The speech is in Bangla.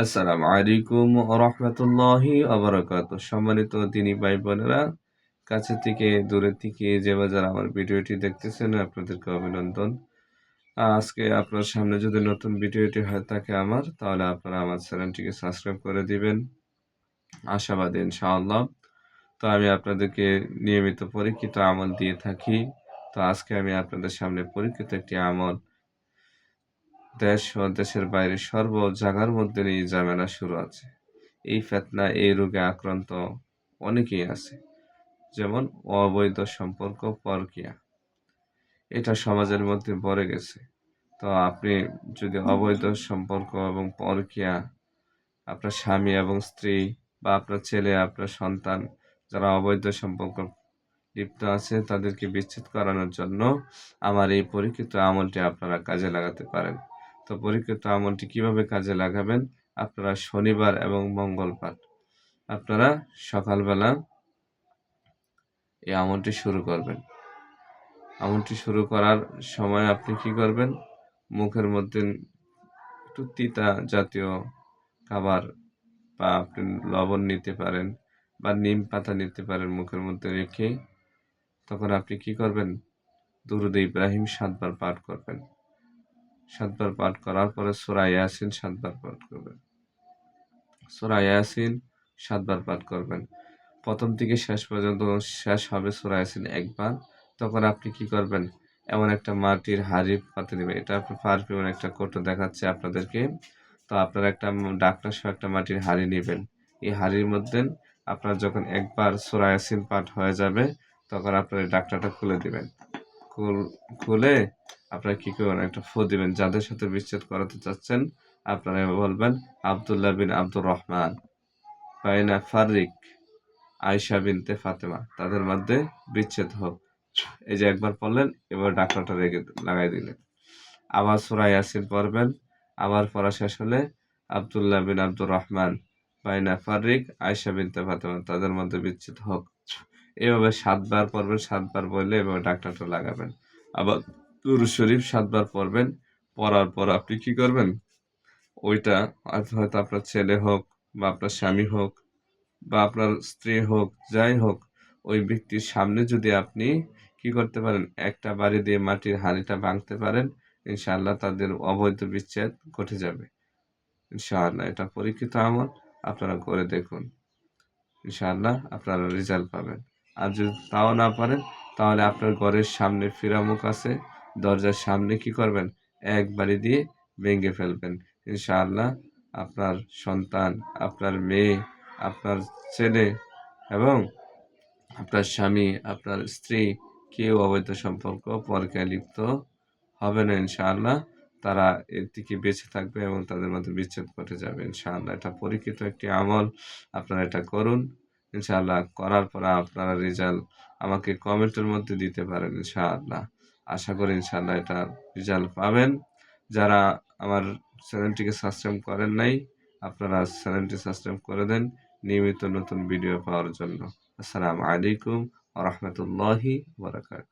আসসালামু আলাইকুম রহমতুল্লাহি আবরাকাত সম্মানিত দিনী ভাই বোনেরা, কাছে থেকে দূরের থেকে যে বাজার আমার ভিডিওটি দেখতেছেন, আপনাদেরকে অভিনন্দন। আজকে আপনার সামনে যদি নতুন ভিডিওটি হয়ে থাকে আমার, তাহলে আপনারা আমার চ্যানেলটিকে সাবস্ক্রাইব করে দিবেন। আশাবাদী, ইনশাআল্লাহ। তো আমি আপনাদেরকে নিয়মিত পরীক্ষিত আমল দিয়ে থাকি। তো আজকে আমি আপনাদের সামনে পরীক্ষিত একটি আমল দেশ ও দেশের বাইরে সর্ব জায়গার মধ্যে এই ঝামেলা শুরু আছে। এই ফেতনা, এই রোগে আক্রান্ত অনেকেই আছে, যেমন অবৈধ সম্পর্ক পরকিয়া। এটা সমাজের মধ্যে ভরে গেছে। তো আপনি যদি অবৈধ সম্পর্ক এবং পরকিয়া, আপনার স্বামী এবং স্ত্রী বা আপনার ছেলে, আপনার সন্তান যারা অবৈধ সম্পর্ক লিপ্ত আছে, তাদেরকে বিচ্ছেদ করানোর জন্য আমার এই পরীক্ষিত আমলটি আপনারা কাজে লাগাতে পারেন। তো পরীক্ষিত আমলটি কীভাবে কাজে লাগাবেন? আপনারা শনিবার এবং মঙ্গলবার। আপনারা সকালবেলা এই আমলটি শুরু করবেন। আমলটি শুরু করার সময় আপনি কি করবেন? মুখের মধ্যে একটু তিতা জাতীয় খাবার বা আপনি লবণ নিতে পারেন বা নিম পাতা নিতে পারেন মুখের মধ্যে রেখে, তখন আপনি কি করবেন? দুরুদ ইব্রাহিম সাতবার পাঠ করবেন। সাতবার পাঠ করার পরে সোরা ইয়াসিন সাতবার পাঠ করবেন। সোরা ইয়াসিন সাতবার পাঠ করবেন। প্রথম থেকে শেষ পর্যন্ত শেষ হবে সোরা ইয়াসিন একবার। তখন আপনি কি করবেন? এমন একটা মাটির হাড়ি পাতে দেবেন। এটা আপনি পারফিউমের একটা কোটো দেখাচ্ছে আপনাদেরকে। তো আপনারা একটা ডাক্তার সহ একটা মাটির হাড়ি নেবেন। এই হাড়ির মধ্যে আপনার যখন একবার সোরায়াসিন পাঠ হয়ে যাবে, তখন আপনার এই ডাক্তারটা খুলে দিবেন। খুলে আপনারা কী করবেন একটা ফো দিবেন? যাদের সাথে বিচ্ছেদ করাতে চাচ্ছেন, আপনারা বলবেন, আবদুল্লাহ বিন আব্দুর রহমান, বাইনা ফারিক আয়সা বিনতে ফাতেমা। তাদের মধ্যে বিচ্ছেদ হোক। এই যে একবার পড়লেন, এবার ডাক্তারটা রেগে লাগাই দিলেন। আবার সুরা ইয়াসিন পড়বেন, আবার পড়া শেষ হলে, আবদুল্লাহ বিন আব্দুর রহমান, বাইনা ফারিক আয়সা বিনতে ফাতেমা। তাদের মধ্যে বিচ্ছেদ হোক। এভাবে সাতবার পড়বেন, সাতবার বললে এভাবে ডাক্তারটা লাগাবেন। আবার দুরু শরীফ সাতবার পড়বেন, পড়ার পর আপনি কি করবেন? ওইটা হয়তো আপনার ছেলে হোক বা আপনার স্বামী হোক বা আপনার স্ত্রী হোক, যাই হোক, ওই ব্যক্তির সামনে যদি আপনি কি করতে পারেন, একটা বাড়ি দিয়ে মাটির হাঁড়িটা ভাঙতে পারেন, ইনশাআল্লাহ তাদের অবৈধ বিচ্ছেদ ঘটে যাবে। ইনশাআল্লাহ এটা পরীক্ষিত আমল, আপনারা করে দেখুন। ইনশাআল্লাহ আপনারা রেজাল্ট পাবেন। আর যদি তাও না পারেন, তাহলে আপনার ঘরের সামনে ফিরামুখ আছে। দরজার সামনে কি করবেন? এক বাড়ি দিয়ে ভেঙে ফেলবেন। ইনশাআল্লাহ আপনার সন্তান, আপনার মেয়ে, আপনার ছেলে এবং আপনার স্বামী, আপনার স্ত্রী কেউ অবৈধ সম্পর্ক পরকে লিপ্ত হবে না ইনশাআল্লাহ। তারা এর থেকে বেঁচে থাকবে এবং তাদের মধ্যে বিচ্ছেদ ঘটে যাবে ইনশাআল্লাহ। এটা পরীক্ষিত একটি আমল। আপনারা এটা করুন। ইনশাআল্লাহ করার পর আপনারা রেজাল্ট আমাকে কমেন্টের মধ্যে দিতে পারেন ইনশাআল্লাহ। আশা করি ইনশাআল্লাহ এটা রেজাল্ট পাবেন। যারা আমার চ্যানেলটিকে সাবস্ক্রাইব করেন নাই, আপনারা চ্যানেলটি সাবস্ক্রাইব করে দেন নিয়মিত নতুন ভিডিও পাওয়ার জন্য। আসসালামু আলাইকুম রহমতুল্লাহি বরাকাত